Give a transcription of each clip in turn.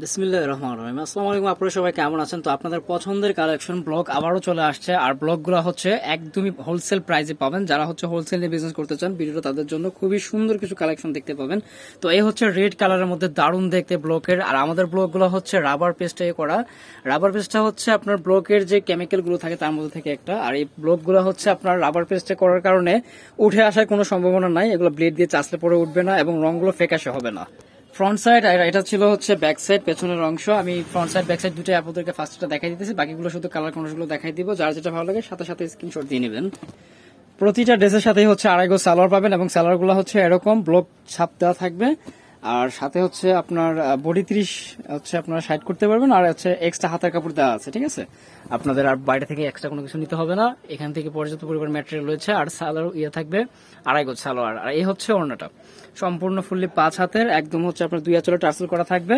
বিসমিল্লাহ রহমান রহিম। আসসালামু আলাইকুম, আপনারা সবাই কেমন আছেন? তো আপনাদের পছন্দের কালেকশন ব্লগ আবারও চলে আসছে। আর ব্লগগুলো হচ্ছে একদমই হোলসেল প্রাইসে পাবেন। যারা হচ্ছে হোলসেল নিয়ে বিজনেস করতে চান, ভিডিওটা তাদের জন্য খুবই সুন্দর কিছু কালেকশন দেখতে পাবেন। তো এই হচ্ছে রেড কালারের মধ্যে দারুণ দেখতে ব্লকের। আর আমাদের ব্লকগুলো হচ্ছে রাবার পেস্টে করা। রাবার পেস্টটা হচ্ছে আপনার ব্লকের যে কেমিক্যালগুলো থাকে, তার মধ্যে থেকে একটা। আর এই ব্লকগুলো হচ্ছে আপনার রাবার পেস্টে করার কারণে উঠে আসার কোনো সম্ভাবনা নাই। এগুলো ব্লেড দিয়ে চাষলে পরে উঠবে না এবং রংগুলো ফেকাশে হবে না। ফ্রন্ট সাইড আর এটা ছিল হচ্ছে ব্যাক সাইড পেছনের অংশ। আমি ফ্রন্ট সাইড ব্যাক সাইড দুটোই আপনাদেরকে ফার্স্টটা দেখাই দিতেছি। বাকিগুলো শুধু কালার কোনগুলো দেখাই দিব। যার যেটা ভালো লাগে সাথে সাথে স্ক্রিনশট দিয়ে নেবেন। প্রতিটা ড্রেসের সাথেই হচ্ছে আড়াই গো সালোয়ার পাবেন এবং সালোয়ারগুলো হচ্ছে এরকম ব্লক ছাপ দেওয়া থাকবে। আর সাথে হচ্ছে আপনার বডি ত্রিশ হচ্ছে আপনারা সাইড করতে পারবেন, আর হচ্ছে এক্সট্রা হাতের কাপড় দেওয়া আছে, ঠিক আছে? আপনাদের আর বাইরে থেকে এক্সট্রা কোনো কিছু নিতে হবে না। এখান থেকে পর্যাপ্ত পরিমাণ ম্যাটেরিয়াল রয়েছে, আর সালোয়ার ইয়ে থাকবে আড়াই গো সালোয়ার। আর এই হচ্ছে অন্যটা সম্পূর্ণ ফুললি পাঁচ হাতের, একদম হচ্ছে আপনার দুই আঁচলে টার্সেল করা থাকবে।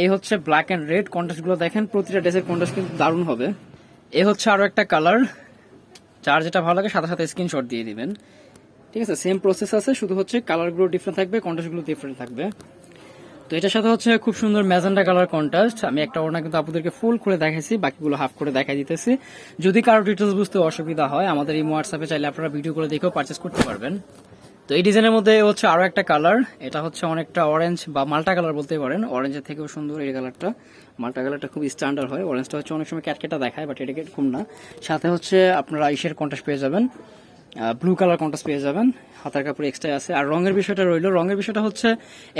এই হচ্ছে ব্ল্যাক অ্যান্ড রেড কন্ট্রাস্টগুলো দেখেন, প্রতিটা ড্রেসের কন্ট্রাস্ট কিন্তু দারুণ হবে। এ হচ্ছে আরও একটা কালার যার যেটা ভালো লাগে সাথে সাথে স্ক্রিনশট দিয়ে দিবেন। ঠিক আছে সেম প্রসেস আছে, শুধু হচ্ছে কালারগুলো ডিফারেন্ট থাকবে কন্ট্রাস্টগুলো ডিফারেন্ট থাকবে। তো এটার সাথে হচ্ছে খুব সুন্দর ম্যাজেন্ডা কালার কন্ট্রাস্ট আমি একটা ওড়না কিন্তু আপনাদেরকে ফুল খুলে দেখাইছি, বাকিগুলো হাফ করে দেখাই দিতেছি। যদি কারও ডিটেলস বুঝতে অসুবিধা হয়, আমাদের এই হোয়াটসঅ্যাপে চাইলে আপনারা ভিডিও করে দেখেও পারচেস করতে পারবেন। তো এই ডিজাইনের মধ্যে হচ্ছে আরও একটা কালার এটা হচ্ছে অনেকটা অরেঞ্জ বা মাল্টা কালার বলতে পারেন। অরেঞ্জের থেকেও সুন্দর এই কালারটা মাল্টা কালারটা খুব স্ট্যান্ডার্ড হয়। অরেঞ্জটা হচ্ছে অনেক সময় ক্যাটকেটা দেখায় বাট এটাকে খুব না। সাথে হচ্ছে আপনারা ইসের কন্ট্রাস্ট পেয়ে যাবেন। ব্লু কালার কন্ট্রাস্ট পেয়ে যাবেন। হাতার কাপড় এক্সট্রা আছে। আর রঙের বিষয়টা রইল, রঙের বিষয়টা হচ্ছে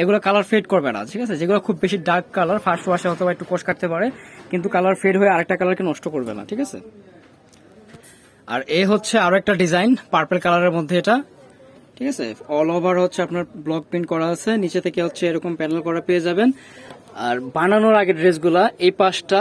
এগুলো কালার ফেড করবে না, ঠিক আছে? যেগুলো খুব বেশি ডার্ক কালার ফার্স্ট ওয়াশে অথবা একটু কোষ কাটতে পারে, কিন্তু কালার ফেড হয়ে আরেকটা কালারকে নষ্ট করবে না, ঠিক আছে? আর এ হচ্ছে আরও একটা ডিজাইন পার্পল কালারের মধ্যে এটা, ঠিক আছে? অল ওভার হচ্ছে আপনার ব্লক প্রিন্ট করা আছে। নিচে থেকে হচ্ছে এরকম প্যানেল করা পেয়ে যাবেন। আর বানানোর আগে ড্রেসগুলা এই পাশটা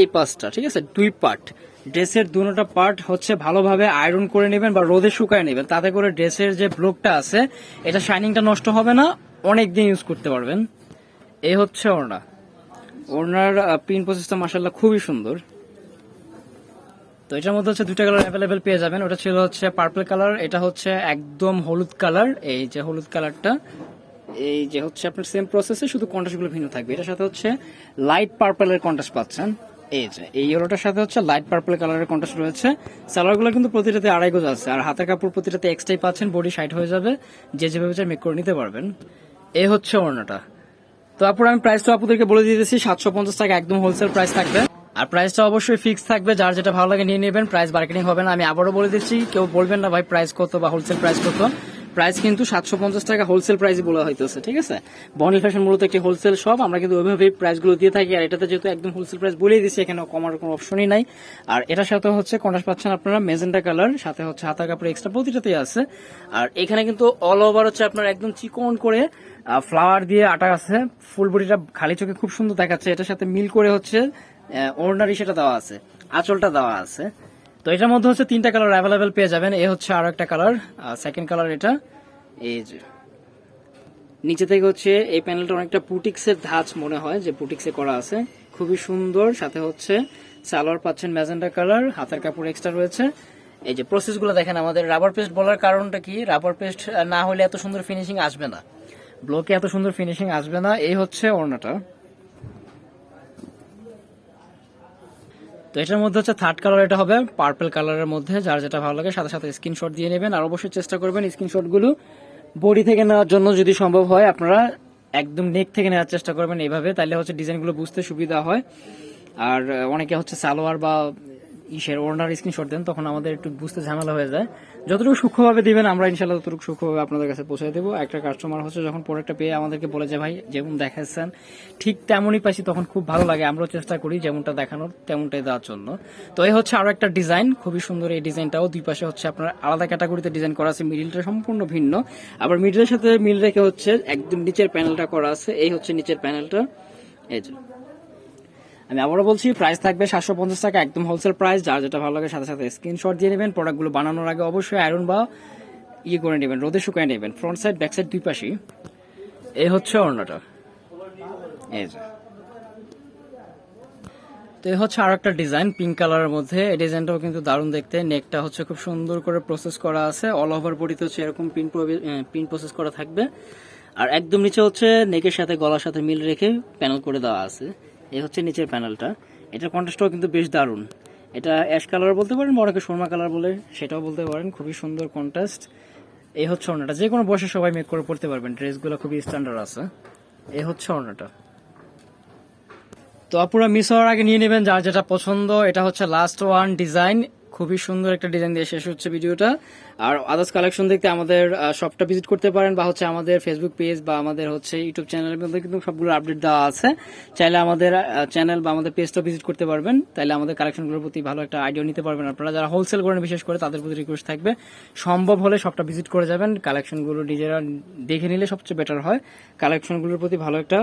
এই পাশটা, ঠিক আছে? দুই পার্ট ড্রেসের দুটোটা পার্ট হচ্ছে ভালোভাবে আয়রন করে নেবেন বা রোদে শুকায় নেবেন। তাতে করে ড্রেসের যে ব্লকটা আছে, এটা শাইনিংটা নষ্ট হবে না অনেক দিন ইউজ করতে পারবেন। এই হচ্ছে ওড়না। ওড়নার প্রিন্ট প্রসেসটা মাসাল্লাহ খুবই সুন্দর। তো এটার মধ্যে হচ্ছে দুটা কালার অ্যাভেলেবেল পেয়ে যাবেন। ওটা ছিল হচ্ছে পার্পল কালার এটা হচ্ছে একদম হলুদ কালার এই যে হলুদ কালারটা এই যে হচ্ছে আপনার সেম প্রসেসে শুধু কন্ট্রাস্টগুলো ভিন্ন থাকবে। এটার সাথে হচ্ছে লাইট পার্পলের কন্ট্রাস্ট পাচ্ছেন। এই যে, এই ইয়েলোটার সাথে হচ্ছে লাইট পার্পল কালারের কন্ট্রাস্ট রয়েছে। সালোয়ারগুলো কিন্তু প্রতিটাতে আড়াই গজ আছে, আর হাতের কাপড় প্রতিটাতে এক্সট্রাই পাচ্ছেন বডি সাইড হয়ে যাবে, যে যেভাবে চাই মেক করে নিতে পারবেন। এই হচ্ছে ওড়নাটা। তো আপুর, আমি প্রাইসটা আপনাদেরকে বলে দিতেছি, সাতশো পঞ্চাশ টাকা একদম হোলসেল প্রাইস থাকবে। আর প্রাইসটা অবশ্যই ফিক্স থাকবে, যার যেটা ভালো লাগে নিয়ে নেবেন। প্রাইস মার্কেটিং হবে না, আমি আবারও বলে দিচ্ছি, কেউ বলবেন না ভাই প্রাইস কত বা হোলসেল প্রাইস কত। প্রাইস কিন্তু সাতশো পঞ্চাশ টাকা হোলসেল প্রাইস বলা হইতেছে, ঠিক আছে? বনি ফ্যাশন মূলত একটি হোলসেল শপ আমরা কিন্তু ওইভাবে প্রাইসগুলো দিয়ে থাকি, আর এটাতে যেহেতু একদম হোলসেল প্রাইস বলেই দিচ্ছি এখানে কমার কোনো অপশনই নাই। আর এটার সাথে হচ্ছে কন্ট্রাস্ট পাচ্ছেন আপনারা মেজেন্টা কালার সাথে হচ্ছে হাতা কাপড় এক্সট্রা প্রতিটাতেই আছে। আর এখানে কিন্তু অল ওভার হচ্ছে আপনার একদম চিকন করে ফ্লাওয়ার দিয়ে আটা আছে, ফুল বডিটা খালি চোখে খুব সুন্দর দেখাচ্ছে। এটার সাথে মিল করে হচ্ছে অর্ডারি সেটা দেওয়া আছে, আঁচলটা দেওয়া আছে। তো এটার মধ্যে হচ্ছে তিনটা কালার অ্যাভেলেবেল পেয়ে যাবেন। এ হচ্ছে আরও একটা কালার সেকেন্ড কালার এটা। এই যে। নিচে থেকে হচ্ছে এই প্যানেলটা অনেকটা পুটিক্সের ধাঁচ মনে হয়, যে পুটিক্সে করা আছে। খুবই সুন্দর, সাথে হচ্ছে সালোয়ার পাচ্ছেন ম্যাজেন্ডা কালার, হাতের কাপড় এক্সট্রা রয়েছে। এই যে প্রসেসগুলো দেখেন আমাদের। রাবার পেস্ট বলার কারণটা কি? রাবার পেস্ট না হলে এত সুন্দর ফিনিশিং আসবে না। ব্লকে এত সুন্দর ফিনিশিং আসবে না। এই হচ্ছে ওড়নাটা। তো এটার মধ্যে হচ্ছে থার্ড কালার এটা হবে পার্পল কালারের মধ্যে, যার যেটা ভালো লাগে সাথে সাথে স্ক্রিনশট দিয়ে নেবেন। আর অবশ্যই চেষ্টা করবেন স্ক্রিনশটগুলো বডি থেকে নেওয়ার জন্য যদি সম্ভব হয়, আপনারা একদম নেক থেকে নেওয়ার চেষ্টা করবেন এইভাবে তাহলে হচ্ছে ডিজাইনগুলো বুঝতে সুবিধা হয়। আর অনেকে হচ্ছে সালোয়ার বা ইসের ওনার স্ক্রিনশট দেন, তখন আমাদের একটু বুঝতে ঝামেলা হয়ে যায়। যতটুকু সূক্ষ্মভাবে দিবেন, আমরা ইনশাল্লাহ ততটুকু সূক্ষ্মভাবে আপনাদের কাছে পৌঁছে দেবো। একটা কাস্টমার হচ্ছে যখন প্রোডাক্টটা পেয়ে আমাদেরকে বলে যে, ভাই, যেমন দেখাচ্ছেন ঠিক তেমনই পাইছি, তখন খুব ভালো লাগে। আমরাও চেষ্টা করি যেমনটা দেখানোর, তেমনটাই দেওয়ার জন্য। তো এই হচ্ছে আরও একটা ডিজাইন খুবই সুন্দর এই ডিজাইনটাও দুই পাশে হচ্ছে আপনার আলাদা ক্যাটাগরিতে ডিজাইন করা আছে। মিডিলটা সম্পূর্ণ ভিন্ন। আবার মিডিলের সাথে মিল রেখে হচ্ছে একদম নিচের প্যানেলটা করা আছে। এই হচ্ছে নিচের প্যানেলটা এই যে। আমি আবারও বলছি প্রাইস থাকবে সাতশো পঞ্চাশ টাকা, একদম হোলসেল প্রাইস যার যেটা ভালো লাগে সাথে সাথে স্ক্রিনশট দিয়ে নেবেন। প্রোডাক্টগুলো বানানোর আগে অবশ্যই আয়রন বা ইয়ে করে নেবেন, রোদে শুকায় নেবেন। ফ্রন্ট সাইড ব্যাক সাইড দুই পাশেই। এই হচ্ছে অন্যটা এই যে। তো এই হচ্ছে আর একটা ডিজাইন পিঙ্ক কালারের মধ্যে। এই ডিজাইনটাও কিন্তু দারুণ দেখতে। নেকটা হচ্ছে খুব সুন্দর করে প্রসেস করা আছে। অল ওভার বডিতে হচ্ছে এরকম পিন পিন প্রসেস করা থাকবে। আর একদম নিচে হচ্ছে নেকের সাথে গলার সাথে মিল রেখে প্যানেল করে দেওয়া আছে। এই হচ্ছে নিচের প্যানেলটা এটার কন্ট্রাস্টটাও কিন্তু বেশ দারুণ। এটা অ্যাশ কালার বলতে পারেন বড়কে সুরমা কালার বলে, সেটাও বলতে পারেন। খুবই সুন্দর কন্ট্রাস্ট এই হচ্ছে ওড়নাটা। যে কোনো বয়সে সবাই মেক করে পড়তে পারবেন। ড্রেসগুলো খুবই স্ট্যান্ডার্ড আছে। এই হচ্ছে ওড়নাটা। তো আপুরা মিস হওয়ার আগে নিয়ে নেবেন যার যেটা পছন্দ। এটা হচ্ছে লাস্ট ওয়ান ডিজাইন খুবই সুন্দর একটা ডিজাইন দিয়ে শেষ হচ্ছে ভিডিওটা। আর আদার্স কালেকশন দেখতে আমাদের শপটা ভিজিট করতে পারেন বা হচ্ছে আমাদের ফেসবুক পেজ বা আমাদের হচ্ছে ইউটিউব চ্যানেলের মধ্যে কিন্তু সবগুলো আপডেট দেওয়া আছে। চাইলে আমাদের চ্যানেল বা আমাদের পেজটা ভিজিট করতে পারবেন। তাহলে আমাদের কালেকশনগুলোর প্রতি ভালো একটা আইডিয়া নিতে পারবেন। আপনারা যারা হোলসেল করেন বিশেষ করে, তাদের প্রতি রিকোয়েস্ট থাকবে, সম্ভব হলে সবটা ভিজিট করে যাবেন। কালেকশনগুলো নিজেরা দেখে নিলে সবচেয়ে বেটার হয়। কালেকশনগুলোর প্রতি ভালো একটা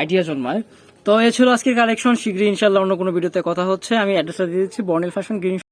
আইডিয়া জন্মায়। তো এ ছিল আজকের কালেকশন শীঘ্রই ইনশাল্লাহ অন্য কোনো ভিডিওতে কথা হচ্ছে। আমি অ্যাড্রেসটা দিয়ে দিচ্ছি। বর্নিল ফ্যাশন গ্রিন